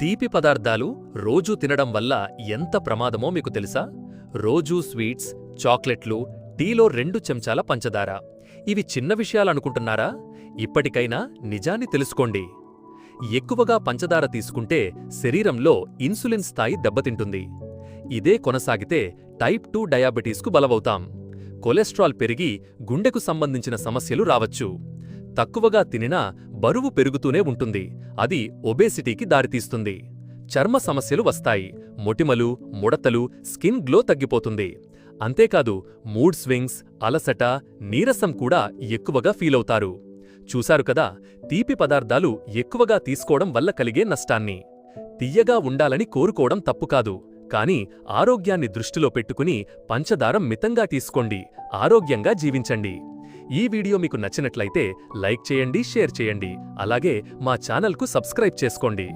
తీపి పదార్థాలు రోజూ తినడం వల్ల ఎంత ప్రమాదమో మీకు తెలుసా? రోజూ స్వీట్స్ చాక్లెట్లు టీలో రెండు చెంచాల పంచదార. ఇవి చిన్న విషయాలనుకుంటున్నారా? ఇప్పటికైనా నిజాన్ని తెలుసుకోండి. ఎక్కువగా పంచదార తీసుకుంటే శరీరంలో ఇన్సులిన్ స్థాయి దెబ్బతింటుంది. ఇదే కొనసాగితే టైప్ టూ డయాబెటీస్కు బలవవుతాం కొలెస్ట్రాల్ పెరిగి గుండెకు సంబంధించిన సమస్యలు రావచ్చు. తక్కువగా తినినా బరువు పెరుగుతూనే ఉంటుంది. అది ఒబేసిటీకి దారితీస్తుంది. చర్మ సమస్యలు వస్తాయి. మొటిమలు ముడతలు స్కిన్ గ్లో తగ్గిపోతుంది. అంతేకాదు మూడ్ స్వింగ్స్ అలసట నీరసం కూడా ఎక్కువగా ఫీలవుతారు చూశారు కదా తీపి పదార్థాలు ఎక్కువగా తీసుకోవడం వల్ల కలిగే నష్టాన్ని. తియ్యగా ఉండాలని కోరుకోవడం తప్పు కాదు. కానీ ఆరోగ్యాన్ని దృష్టిలో పెట్టుకుని పంచదారం మితంగా తీసుకోండి. ఆరోగ్యంగా జీవించండి. ఈ వీడియో మీకు నచ్చినట్లయితే లైక్ చేయండి షేర్ చేయండి. అలాగే మా ఛానల్కు సబ్స్క్రైబ్ చేసుకోండి.